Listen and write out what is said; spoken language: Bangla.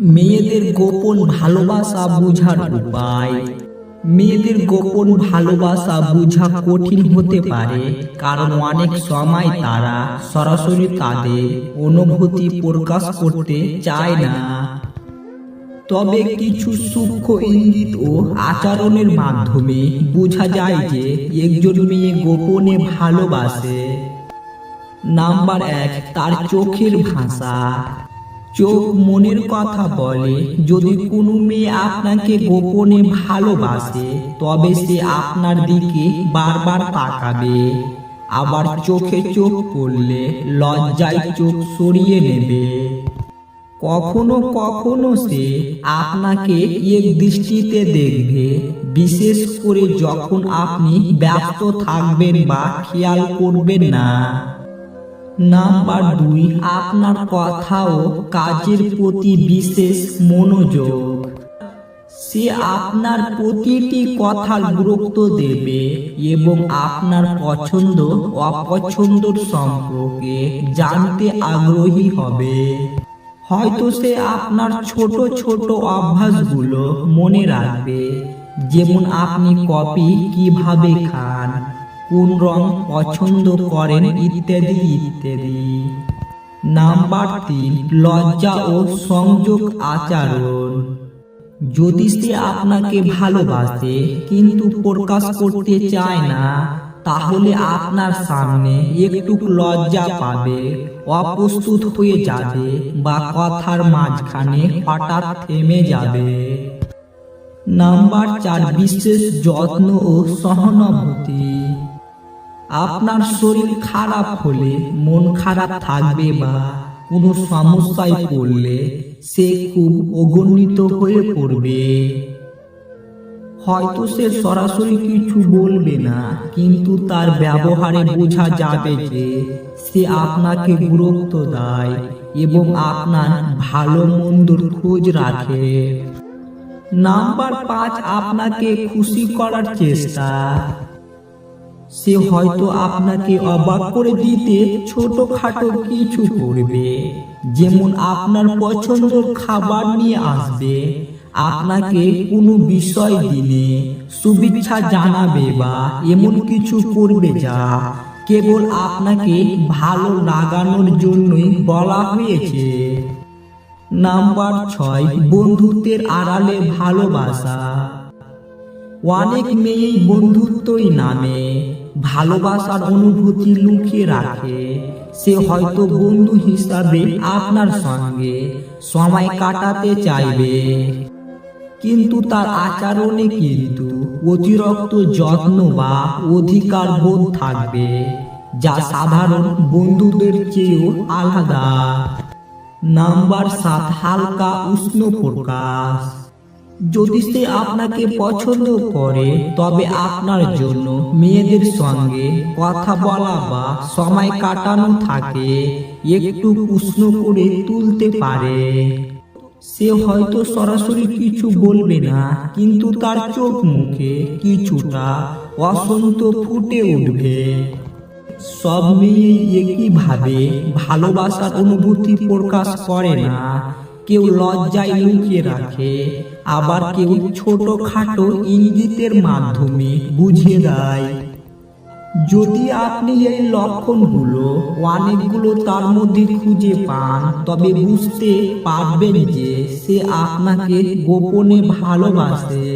মেয়েদের গোপন ভালোবাসা বোঝার উপায়। মেয়েদের গোপন ভালোবাসা বোঝা কঠিন হতে পারে, কারণ অনেক সময় তারা সরাসরি তাদের অনুভূতি প্রকাশ করতে চায় না। তবে কিছু সূক্ষ্ম ইঙ্গিত ও আচরণের মাধ্যমে বোঝা যায় যে একজন মেয়ে গোপনে ভালোবাসে। নাম্বার এক, তার চোখের ভাষা। চোখ মনের কথা বলে। যদি কোনো মেয়ে আপনাকে গোপনে ভালোবাসে, তবে সে আপনার দিকে বারবার তাকাবে। আবার চোখে চোখ পড়লে লজ্জায় চোখ সরিয়ে নেবে। কখনো কখনো সে আপনাকে এক দৃষ্টিতে দেখবে, বিশেষ করে যখন আপনি ব্যস্ত থাকবেন বা খেয়াল করবেন না। নাম্বার দুই, আপনার কথা ও কাজের প্রতি বিশেষ মনোযোগ। সে আপনার প্রতিটি কথার গুরুত্ব দেবে এবং আপনার পছন্দ অপছন্দর সম্পর্কে জানতে আগ্রহী হবে। হয়তো সে আপনার ছোট ছোট অভ্যাসগুলো মনে রাখবে, যেমন আপনি কফি কীভাবে খান কোন রং পছন্দ করেন ইত্যাদি ইত্যাদি। নাম্বার তিন, লজ্জা ও সংযোগ আচরণ। যদি আপনাকে ভালোবাসে, কিন্তু প্রকাশ করতে চায় না, তাহলে আপনার সামনে একটু লজ্জা পাবে, অপ্রস্তুত হয়ে যাবে বা কথার মাঝখানে হঠাৎ থেমে যাবে। নাম্বার চার, বিশেষ যত্ন ও সহানুভূতি। আপনার শরীর খারাপ হলে, মন খারাপ থাকবে বা কোনো সমস্যায় পড়লে সে খুব অগণিত হয়ে পড়বে। হয়তো সে সরাসরি কিছু বলবে না, কিন্তু তার ব্যবহারে বোঝা যাবে যে সে আপনাকে গুরুত্ব দেয় এবং আপনার ভালো মন্দর খোঁজ রাখে। নাম্বার পাঁচ, আপনাকে খুশি করার চেষ্টা। সে হয়তো আপনাকে অবাক করে দিতে ছোটখাটো কিছু করবে। যেমন আপনার পছন্দের খাবার নিয়ে আসবে, আপনাকে কোনো বিষয় দিলে শুভেচ্ছা জানাবে বা এমন কিছু করবে যা কেবল আপনাকে ভালো লাগানোর জন্যই বলা হয়েছে। নাম্বার ছয়, বন্ধুত্বের আড়ালে ভালোবাসা। অনেক মেয়েই বন্ধুত্বই নামে ভালোবাসার অনুভূতি লুকিয়ে রাখে। সে হয়তো বন্ধু হিসাবে আপনার সঙ্গে সময় কাটাতে চাইবে। কিন্তু তার আচরণে কিন্তু অতিরিক্ত যত্ন বা অধিকার বোধ থাকবে, যা সাধারণ বন্ধুদের চেয়েও আলাদা। নাম্বার সাত, হালকা উষ্ণ প্রকাশ। যদি সে আপনাকে পছন্দ করে তবে আপনার জন্য মেয়েদের সঙ্গে কথা বলা বা সময় কাটানো থাকে একটু উষ্ণ করে তুলতে পারে। সে হয়তো সরাসরি কিছু বলবে না কিন্তু তার চোখ মুখে কিছুটা অসন্ত ফুটে উঠবে। সব মেয়ে একইভাবে ভালোবাসার অনুভূতি প্রকাশ করে না। কেউ লজ্জায় লুকিয়ে রাখে। আবার কেউ ছোট খাটো ইঙ্গিতের মাধ্যমে বুঝিয়ে দেয়। যদি আপনি এই লক্ষণগুলো অনেকগুলো তার মধ্যে খুঁজে পান, তবে বুঝতে পারবেন যে সে আপনাকে গোপনে ভালোবাসে।